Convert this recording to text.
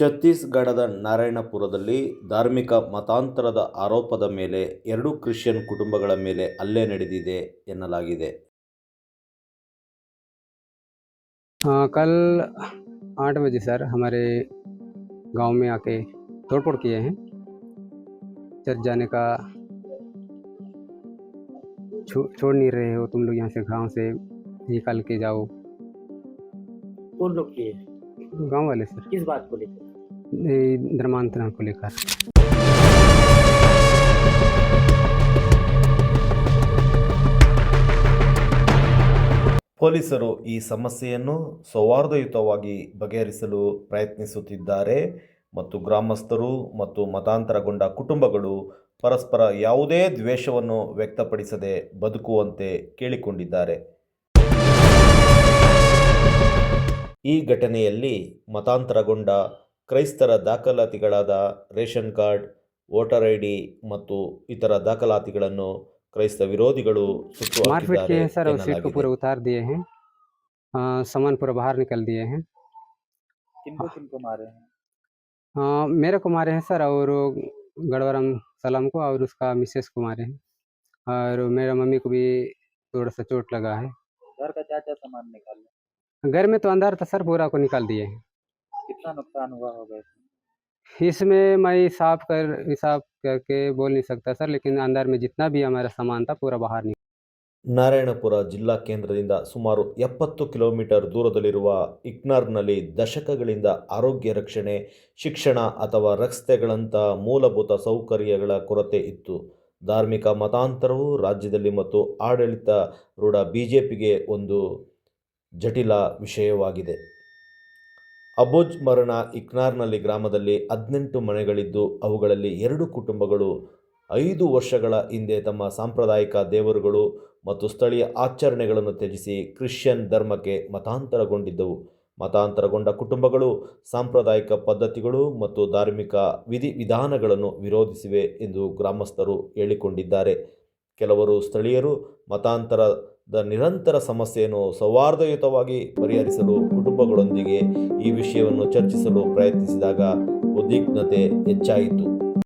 ಛತ್ತೀಸ್ಗಢದ ನಾರಾಯಣಪುರದಲ್ಲಿ ಧಾರ್ಮಿಕ ಮತಾಂತರದ ಆರೋಪದ ಮೇಲೆ ಎರಡು ಕ್ರಿಶ್ಚಿಯನ್ ಕುಟುಂಬಗಳ ಮೇಲೆ ಹಲ್ಲೆ ನಡೆದಿದೆ ಎನ್ನಲಾಗಿದೆ हाँ कल आठ बजे सर हमारे गांव में आके तोड़फोड़ किए हैं चर्च जाने का छो, छोड़ नहीं रहे हो तुम लोग यहाँ से गांव से निकाल के जाओ कौन लोग किए गांव वाले सर किस बात को लेकर ये धर्मांतरण को लेकर ಪೊಲೀಸರು ಈ ಸಮಸ್ಯೆಯನ್ನು ಸೌಹಾರ್ದಯುತವಾಗಿ ಬಗೆಹರಿಸಲು ಪ್ರಯತ್ನಿಸುತ್ತಿದ್ದಾರೆ ಮತ್ತು ಗ್ರಾಮಸ್ಥರು ಮತ್ತು ಮತಾಂತರಗೊಂಡ ಕುಟುಂಬಗಳು ಪರಸ್ಪರ ಯಾವುದೇ ದ್ವೇಷವನ್ನು ವ್ಯಕ್ತಪಡಿಸದೆ ಬದುಕುವಂತೆ ಕೇಳಿಕೊಂಡಿದ್ದಾರೆ ಈ ಘಟನೆಯಲ್ಲಿ ಮತಾಂತರಗೊಂಡ ಕ್ರೈಸ್ತರ ದಾಖಲಾತಿಗಳಾದ ration card voter I D ಮತ್ತು ಇತರ ದಾಖಲಾತಿಗಳನ್ನು ಕ್ರೈಸ್ತ ವಿರೋಧಿಗಳು ಸುಟ್ಟು मारपीट ಹಾಕಿದ್ದಾರೆ किए हैं सर और सीट को ಎನ್ನಲಾಗಿದೆ. पूरा उतार दिए हैं आ, सामान पूरा बाहर निकल दिए हैं किनको किनको मारे हैं आ, मेरे को मारे हैं सर और गढ़वरम सलाम को और उसका मिसेस को मारे हैं और मेरा मम्मी को भी थोड़ा सा चोट लगा है घर का क्या क्या सामान निकाले घर में तो अंदर था सर पूरा को निकाल दिए हैं कितना नुकसान हुआ होगा इसमें इसमें मैं हिसाब कर हिसाब करके बोल नहीं सकता सर लेकिन अंदर में जितना भी हमारा सामान था पूरा बाहर निकल ನಾರಾಯಣಪುರ ಜಿಲ್ಲಾ ಕೇಂದ್ರದಿಂದ ಸುಮಾರು ಎಪ್ಪತ್ತು ಕಿಲೋಮೀಟರ್ ದೂರದಲ್ಲಿರುವ ಇಕ್ನರ್ನಲ್ಲಿ ದಶಕಗಳಿಂದ ಆರೋಗ್ಯ ರಕ್ಷಣೆ ಶಿಕ್ಷಣ ಅಥವಾ ರಸ್ತೆಗಳಂಥ ಮೂಲಭೂತ ಸೌಕರ್ಯಗಳ ಕೊರತೆ ಇತ್ತು ಧಾರ್ಮಿಕ ಮತಾಂತರವು ರಾಜ್ಯದಲ್ಲಿ ಮತ್ತು ಆಡಳಿತಾರೂಢ ಬಿ ಜೆ ಪಿಗೆ ಒಂದು ಜಟಿಲ ವಿಷಯವಾಗಿದೆ. ಅಬೋಜ್ ಮರಣ ಇಕ್ನಾರ್ನಲ್ಲಿ ಗ್ರಾಮದಲ್ಲಿ ಹದಿನೆಂಟು ಮನೆಗಳಿದ್ದು, ಅವುಗಳಲ್ಲಿ ಎರಡು ಕುಟುಂಬಗಳು ಐದು ವರ್ಷಗಳ ಹಿಂದೆ ತಮ್ಮ ಸಾಂಪ್ರದಾಯಿಕ ದೇವರುಗಳು ಮತ್ತು ಸ್ಥಳೀಯ ಆಚರಣೆಗಳನ್ನು ತ್ಯಜಿಸಿ ಕ್ರಿಶ್ಚಿಯನ್ ಧರ್ಮಕ್ಕೆ ಮತಾಂತರಗೊಂಡಿದ್ದವು. ಮತಾಂತರಗೊಂಡ ಕುಟುಂಬಗಳು ಸಾಂಪ್ರದಾಯಿಕ ಪದ್ಧತಿಗಳು ಮತ್ತು ಧಾರ್ಮಿಕ ವಿಧಿವಿಧಾನಗಳನ್ನು ವಿರೋಧಿಸಿವೆ ಎಂದು ಗ್ರಾಮಸ್ಥರು ಹೇಳಿಕೊಂಡಿದ್ದಾರೆ. ಕೆಲವರು ಸ್ಥಳೀಯರು ಮತಾಂತರದ ನಿರಂತರ ಸಮಸ್ಯೆಯನ್ನು ಸೌಹಾರ್ದಯುತವಾಗಿ ಪರಿಹರಿಸಲು ಕುಟುಂಬಗಳೊಂದಿಗೆ ಈ ವಿಷಯವನ್ನು ಚರ್ಚಿಸಲು ಪ್ರಯತ್ನಿಸಿದಾಗ ಉದ್ವಿಗ್ನತೆ ಹೆಚ್ಚಾಯಿತು.